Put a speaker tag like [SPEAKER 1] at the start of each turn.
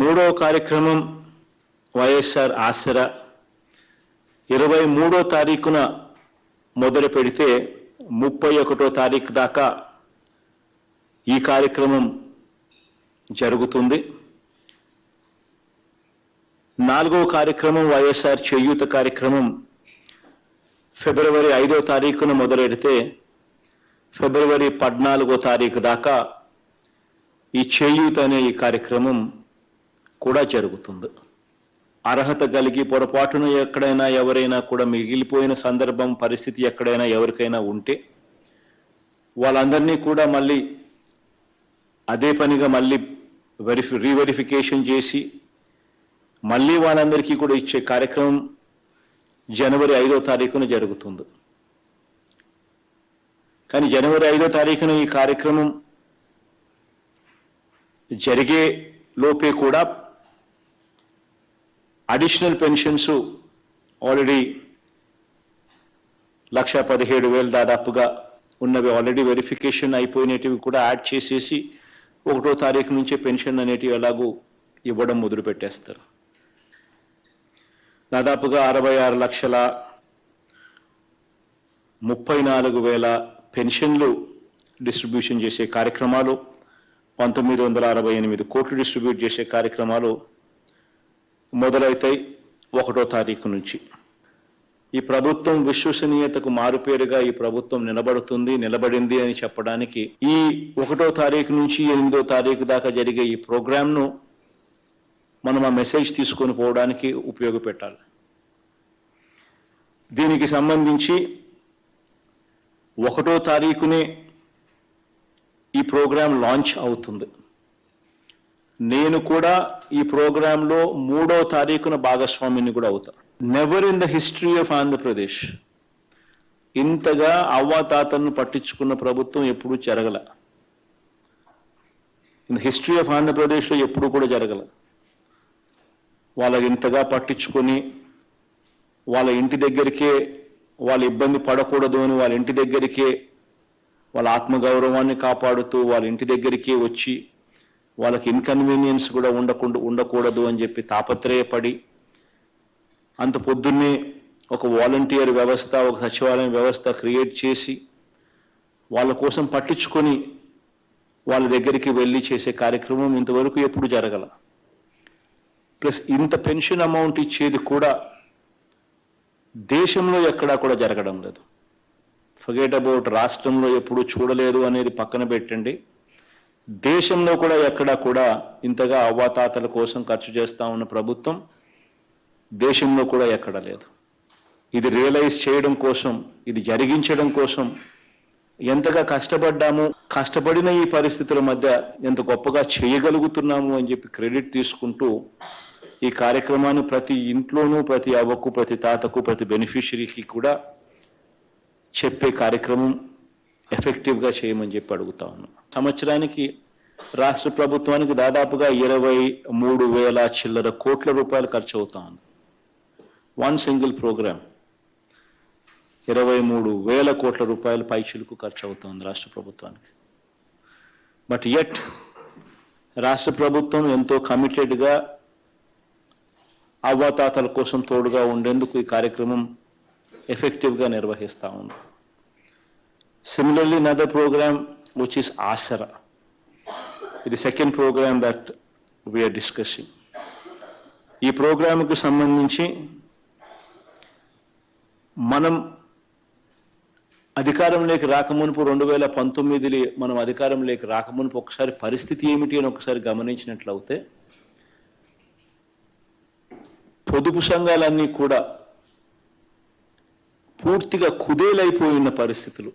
[SPEAKER 1] మూడో కార్యక్రమం వైఎస్ఆర్ ఆసరా. ఇరవై మూడో తారీఖున మొదలు పెడితే ముప్పై ఒకటో తారీఖు దాకా ఈ కార్యక్రమం జరుగుతుంది. నాలుగో కార్యక్రమం వైఎస్ఆర్ చేయూత కార్యక్రమం ఫిబ్రవరి ఐదో తారీఖున మొదలెడితే ఫిబ్రవరి పద్నాలుగో తారీఖు దాకా ఈ చేయూత అనే ఈ కార్యక్రమం కూడా జరుగుతుంది. అర్హత కలిగి పొరపాటున ఎక్కడైనా ఎవరైనా కూడా మిగిలిపోయిన సందర్భం పరిస్థితి ఎక్కడైనా ఎవరికైనా ఉంటే వాళ్ళందరినీ కూడా మళ్ళీ అదే పనిగా మళ్ళీ వెరిఫి రీవెరిఫికేషన్ చేసి మళ్ళీ వాళ్ళందరికీ కూడా ఇచ్చే కార్యక్రమం జనవరి ఐదో తారీఖున జరుగుతుంది. కానీ జనవరి ఐదో తారీఖున ఈ కార్యక్రమం జరిగే లోపే కూడా అడిషనల్ పెన్షన్స్ ఆల్రెడీ లక్ష పదిహేడు వేలు దాదాపుగా ఉన్నవి. ఆల్రెడీ వెరిఫికేషన్ అయిపోయినటివి కూడా యాడ్ చేసేసి ఒకటో తారీఖు నుంచే పెన్షన్ అనేటివి ఎలాగూ ఇవ్వడం మొదలు పెట్టేస్తారు దాదాపుగా అరవై ఆరు లక్షల ముప్పై నాలుగు వేల పెన్షన్లు డిస్ట్రిబ్యూషన్ చేసే కార్యక్రమాలు పంతొమ్మిది వందల అరవై ఎనిమిది కోట్లు డిస్ట్రిబ్యూట్ చేసే కార్యక్రమాలు మొదలవుతాయి ఒకటో తారీఖు నుంచి. ఈ ప్రభుత్వం విశ్వసనీయతకు మారుపేరుగా ఈ ప్రభుత్వం నిలబడుతుంది నిలబడింది అని చెప్పడానికి ఈ ఒకటో తారీఖు నుంచి ఎనిమిదో తారీఖు దాకా జరిగే ఈ ప్రోగ్రాంను మనం ఆ మెసేజ్ తీసుకొని పోవడానికి ఉపయోగపెట్టాలి. దీనికి సంబంధించి ఒకటో తారీఖునే ఈ ప్రోగ్రాం లాంచ్ అవుతుంది. నేను కూడా ఈ ప్రోగ్రాంలో మూడో తారీఖున భాగస్వామిని కూడా అవుతా. Never in the history of Andhra Pradesh ఇంతగా అవ్వాతాతను పట్టించుకున్న ప్రభుత్వం ఎప్పుడూ జరగల. ఇన్ ద హిస్టరీ ఆఫ్ ఆంధ్రప్రదేశ్లో ఎప్పుడూ కూడా జరగల. వాళ్ళకి ఇంతగా పట్టించుకొని వాళ్ళ ఇంటి దగ్గరికే వాళ్ళ ఇబ్బంది పడకూడదు అని వాళ్ళ ఇంటి దగ్గరికే వాళ్ళ ఆత్మగౌరవాన్ని కాపాడుతూ వాళ్ళ ఇంటి దగ్గరికే వచ్చి వాళ్ళకి ఇన్కన్వీనియన్స్ కూడా ఉండకుండా ఉండకూడదు అని చెప్పి తాపత్రయపడి అంత పొద్దున్నే ఒక వాలంటీర్ వ్యవస్థ ఒక సచివాలయం వ్యవస్థ క్రియేట్ చేసి వాళ్ళ కోసం పట్టించుకొని వాళ్ళ దగ్గరికి వెళ్ళి చేసే కార్యక్రమం ఇంతవరకు ఎప్పుడు జరగల. ప్లస్ ఇంత పెన్షన్ అమౌంట్ ఇచ్చేది కూడా దేశంలో ఎక్కడా కూడా జరగడం లేదు. ఫర్గెట్ అబౌట్ రాష్ట్రంలో ఎప్పుడు చూడలేదు అనేది పక్కన పెట్టండి. దేశంలో కూడా ఎక్కడా కూడా ఇంతగా అవ్వాతాతల కోసం ఖర్చు చేస్తా ఉన్న ప్రభుత్వం దేశంలో కూడా ఎక్కడ లేదు. ఇది రియలైజ్ చేయడం కోసం ఇది జరిగించడం కోసం ఎంతగా కష్టపడ్డాము కష్టపడిన ఈ పరిస్థితుల మధ్య ఎంత గొప్పగా చేయగలుగుతున్నాము అని చెప్పి క్రెడిట్ తీసుకుంటూ ఈ కార్యక్రమాన్ని ప్రతి ఇంట్లోనూ ప్రతి అవ్వకు ప్రతి తాతకు ప్రతి బెనిఫిషరీకి కూడా చెప్పే కార్యక్రమం ఎఫెక్టివ్గా చేయమని చెప్పి అడుగుతా ఉన్నాం. సంవత్సరానికి రాష్ట్ర ప్రభుత్వానికి దాదాపుగా ఇరవై మూడు వేల చిల్లర కోట్ల రూపాయలు ఖర్చు అవుతా ఉంది. వన్ సింగిల్ ప్రోగ్రామ్ ఇరవై మూడు వేల కోట్ల రూపాయలు పైచులకు ఖర్చు అవుతోంది రాష్ట్ర ప్రభుత్వానికి. బట్ ఎట్ రాష్ట్ర ప్రభుత్వం ఎంతో కమిటెడ్గా అవ్వాతాతల కోసం తోడుగా ఉండేందుకు ఈ కార్యక్రమం ఎఫెక్టివ్గా నిర్వహిస్తా ఉంది. Similarly another program which is Aasara ఇది second program that we are discussing ఈ ప్రోగ్రాంకు సంబంధించి మనం అధికారంలోకి రాకమునుపు రెండు వేల పంతొమ్మిది మనం అధికారంలోకి రాకమునుపు ఒకసారి పరిస్థితి ఏమిటి అని ఒకసారి గమనించినట్లయితే పొదుపు సంఘాలన్నీ కూడా పూర్తిగా కుదేలైపోయిన పరిస్థితులు.